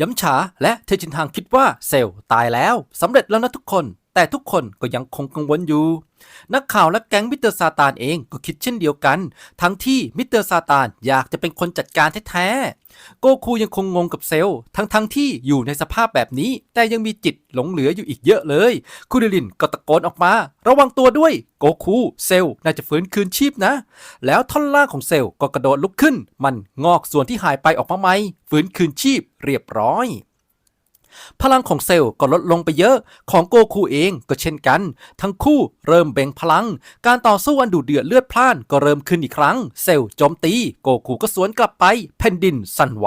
ย้ำฉาและเทจินทางคิดว่าเซลล์ตายแล้วสำเร็จแล้วนะทุกคน แต่ทุกคนก็ยังคงกังวลอยู่ นักข่าวและแก๊งมิสเตอร์ซาตานเองก็คิดเช่นเดียวกัน ทั้งที่มิสเตอร์ซาตานอยากจะเป็นคนจัดการแท้ๆ โกคูยังคงงงกับเซลล์ทั้งๆทที่อยู่ในสภาพแบบนี้ แต่ยังมีจิตหลงเหลืออยู่อีกเยอะเลย คุริลินก็ตะโกนออกมา ระวังตัวด้วย โกคูเซลล์น่าจะฟื้นคืนชีพนะ แล้วท่อนล่างของเซลล์ก็กระโดดลุกขึ้น มันงอกส่วนที่หายไปออกมาใหม่ฟื้นคืนชีพเรียบร้อย พลังของเซลล์ก็ลดลงไปเยอะ ของโกคูเองก็เช่นกัน ทั้งคู่เริ่มเบ่งพลัง การต่อสู้อันดุเดือดเลือดพล่านก็เริ่มขึ้นอีกครั้ง เซลล์โจมตี โกคูก็สวนกลับไป แผ่นดินสั่นไหว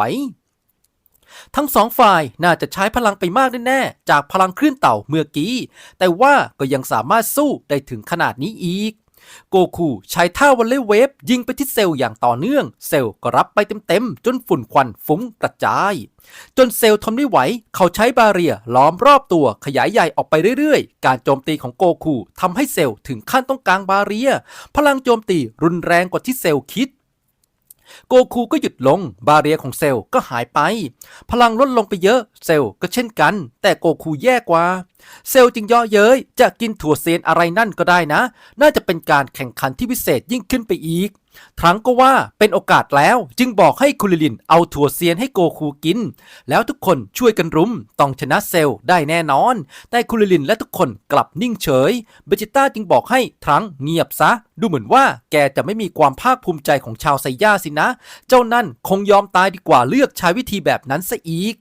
ทั้งสองฝ่ายน่าจะใช้พลังไปมากแน่ๆจากพลังคลื่นเต่าเมื่อกี้ แต่ว่าก็ยังสามารถสู้ได้ถึงขนาดนี้อีก โกคูใช้ท่าวอลเลย์เวฟยิงไปที่เซลล์อย่างต่อเนื่อง เซลล์ก็รับไปเต็มๆ จนฝุ่นควันฟุ้งกระจาย จนเซลล์ทนไม่ไหว เขาใช้บาเรียล้อมรอบตัวขยายใหญ่ออกไปเรื่อยๆ การโจมตีของโกคูทำให้เซลล์ถึงขั้นต้องกลางบาเรีย พลังโจมตีรุนแรงกว่าที่เซลล์คิด โกคูก็หยุดลง บาเรียของเซลล์ก็หายไป พลังลดลงไปเยอะ เซลล์ก็เช่นกัน แต่โกคูแย่กว่า เซลล์จึงย่อเย้ย จะกินถั่วเซียนอะไรนั่นก็ได้นะ น่าจะเป็นการแข่งขันที่พิเศษยิ่งขึ้นไปอีกทรังก็ว่าเป็นโอกาสแล้วจึงบอกให้คุริลินเอาถั่วเซียนให้โกคูกิน แล้วทุกคนช่วยกันรุมต้องชนะเซลได้แน่นอน แต่คุริลินและทุกคนกลับนิ่งเฉยเบจิต้าจึงบอกให้ทรังเงียบซะ ดูเหมือนว่าแกจะไม่มีความภาคภูมิใจของชาวไซย่าสินะ เจ้านั่นคงยอมตายดีกว่าเลือกใช้วิธีแบบนั้นซะอีก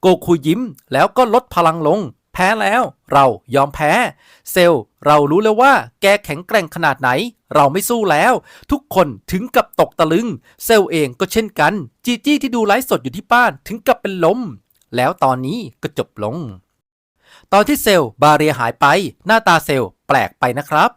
โกคูยิ้มแล้วก็ลดพลังลง แพ้แล้ว เรายอมแพ้ เซลล์เรารู้แล้วว่า แกแข็งแกร่งขนาดไหน เราไม่สู้แล้ว ทุกคนถึงกับตกตะลึง เซลล์เองก็เช่นกัน จีจี้ที่ดูไลฟ์สดอยู่ที่บ้านถึงกับเป็นลม แล้วตอนนี้ก็จบลง ตอนที่เซลล์บาเรียหายไป หน้าตาเซลล์แปลกไปนะครับ